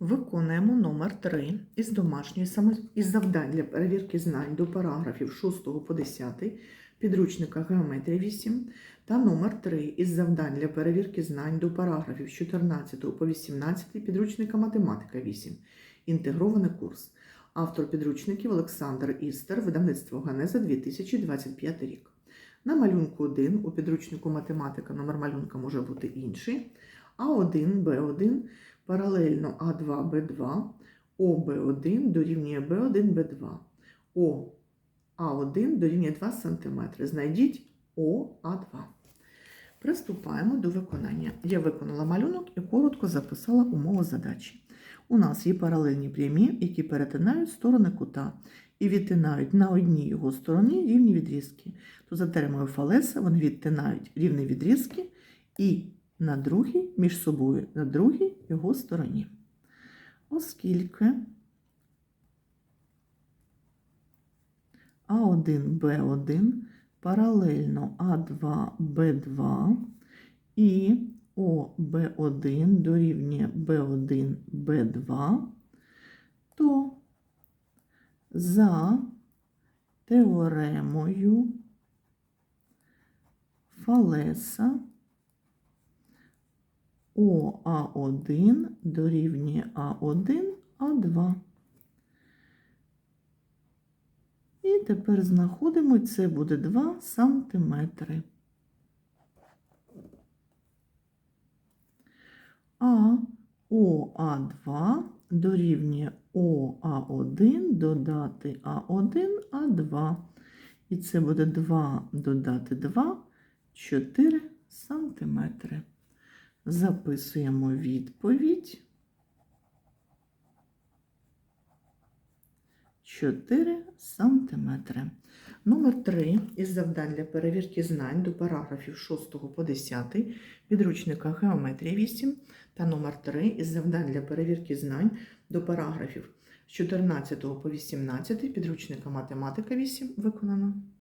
Виконуємо номер 3 із домашньої само... із завдань для перевірки знань до параграфів 6 по 10 підручника Геометрія 8 та номер 3 із завдань для перевірки знань до параграфів 14 по 18 підручника Математика 8. Інтегрований курс. Автор підручників Олександр Істер, видавництво Ганеза 2025 рік. На малюнку 1 у підручнику математика номер малюнка може бути інший. А1, Б1 паралельно А2, Б2, ОБ1 дорівнює Б1, Б2, ОА1 дорівнює 2 см. Знайдіть ОА2. Приступаємо до виконання. Я виконала малюнок і коротко записала умову задачі. У нас є паралельні прямі, які перетинають сторони кута і відтинають на одній його стороні рівні відрізки. То за теремою Фалеса вони відтинають рівні відрізки і на другій між собою, на другій його стороні. Оскільки А1, Б1 паралельно А2, Б2 і ОБ1 дорівнює Б1, Б2, то за теоремою Фалеса ОА1 дорівнює А1, А2. І тепер знаходимо, це буде 2 сантиметри. А ОА2 дорівнює ОА1 додати А1, А2. І це буде 2 додати 2, 4 сантиметри. Записуємо відповідь. 4 сантиметри. Номер 3 із завдань для перевірки знань до параграфів 6 по 10 підручника Геометрія 8 та номер 3 із завдань для перевірки знань до параграфів з 14 по 18 підручника Математика 8 виконано.